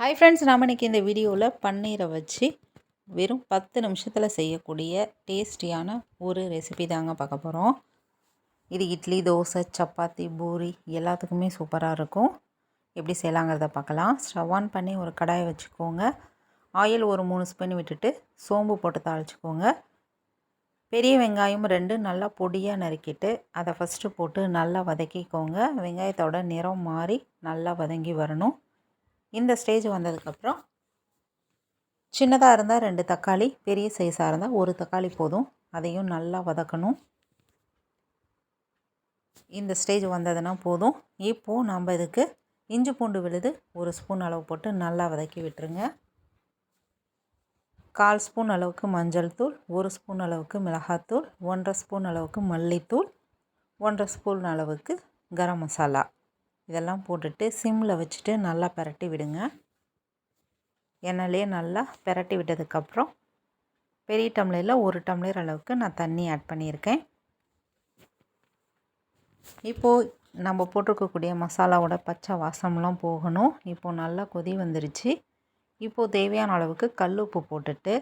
Hi friends நாம் இன்றைக்கி இந்த வீடியோவில் பன்னீரை வச்சு வெறும் பத்து நிமிஷத்தில் செய்யக்கூடிய டேஸ்டியான ஒரு ரெசிபி தாங்க பார்க்க போகிறோம் இது இட்லி தோசை சப்பாத்தி பூரி எல்லாத்துக்குமே சூப்பராக இருக்கும். எப்படி செய்யலாங்கிறத பார்க்கலாம். ஸ்டவ் ஆன் பண்ணி ஒரு கடாயை வச்சுக்கோங்க. ஆயில் ஒரு மூணு ஸ்பூன் விட்டுட்டு சோம்பு போட்டு தாளிச்சுக்கோங்க. பெரிய வெங்காயம் ரெண்டு நல்லா பொடியாக நறுக்கிட்டு அதை ஃபஸ்ட்டு போட்டு நல்லா வதக்கிக்கோங்க. வெங்காயத்தோட நிறம் மாறி நல்லா வதங்கி வரணும். இந்த ஸ்டேஜ் வந்ததுக்கப்புறம் சின்னதாக இருந்தால் ரெண்டு தக்காளி பெரிய சைஸாக இருந்தால் ஒரு தக்காளி போதும். அதையும் நல்லா வதக்கணும். இந்த ஸ்டேஜ் வந்ததுன்னா போதும். இப்போது நம்ம இதுக்கு இஞ்சி பூண்டு விழுது ஒரு ஸ்பூன் அளவு போட்டு நல்லா வதக்கி விட்டுருங்க. கால் ஸ்பூன் அளவுக்கு மஞ்சள் தூள் ஒரு ஸ்பூன் அளவுக்கு மிளகாத்தூள் ஒன்றரை ஸ்பூன் அளவுக்கு மல்லித்தூள் ஒன்றரை ஸ்பூன் அளவுக்கு கரம் மசாலா. இதெல்லாம் போட்டுட்டு சிம்மில் வச்சுட்டு நல்லா பெரட்டி விடுங்க. எண்ணெயிலே நல்லா பெரட்டி விட்டதுக்கப்புறம் பெரிய டம்ளரில் ஒரு டம்ளர் அளவுக்கு நான் தண்ணி ஆட் பண்ணியிருக்கேன். இப்போது நம்ம போட்டிருக்கக்கூடிய மசாலாவோட பச்சை வாசம்லாம் போகணும். இப்போது நல்லா கொதி வந்துருச்சு. இப்போது தேவையான அளவுக்கு கல் உப்பு போட்டுட்டு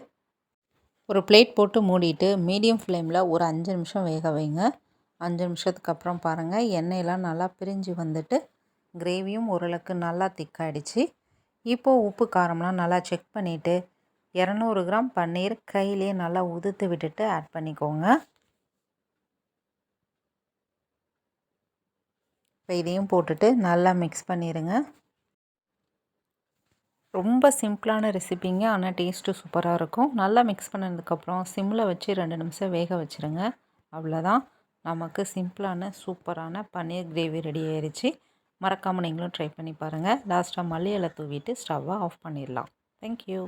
ஒரு பிளேட் போட்டு மூடிட்டு மீடியம் ஃப்ளேமில் ஒரு அஞ்சு நிமிஷம் வேக வைங்க. அஞ்சு நிமிஷத்துக்கு அப்புறம் பாருங்கள் எண்ணெயெல்லாம் நல்லா பிரிஞ்சு வந்துட்டு கிரேவியும் ஓரளவுக்கு நல்லா திக்காயிடுச்சு. இப்போது உப்பு காரம்லாம் நல்லா செக் பண்ணிவிட்டு இரநூறு கிராம் பன்னீர் கையிலே நல்லா உதுத்து விட்டுட்டு ஆட் பண்ணிக்கோங்க. இப்போ இதையும் போட்டுட்டு நல்லா மிக்ஸ் பண்ணிடுங்க ரொம்ப சிம்பிளான ரெசிபிங்க ஆனால் டேஸ்ட்டு சூப்பராக இருக்கும். நல்லா மிக்ஸ் பண்ணதுக்கப்புறம் சிம்மில் வச்சு ரெண்டு நிமிஷம் வேக வச்சுருங்க. அவ்வளோதான் நமக்கு சிம்பிளான சூப்பரான பன்னீர் கிரேவி ரெடி ஆயிடுச்சு மறக்காமல் நீங்களும் ட்ரை பண்ணி பாருங்கள் லாஸ்ட்டாக மல்லி இலை தூவிட்டு ஸ்டவ்வை ஆஃப் பண்ணிடலாம். தேங்க்யூ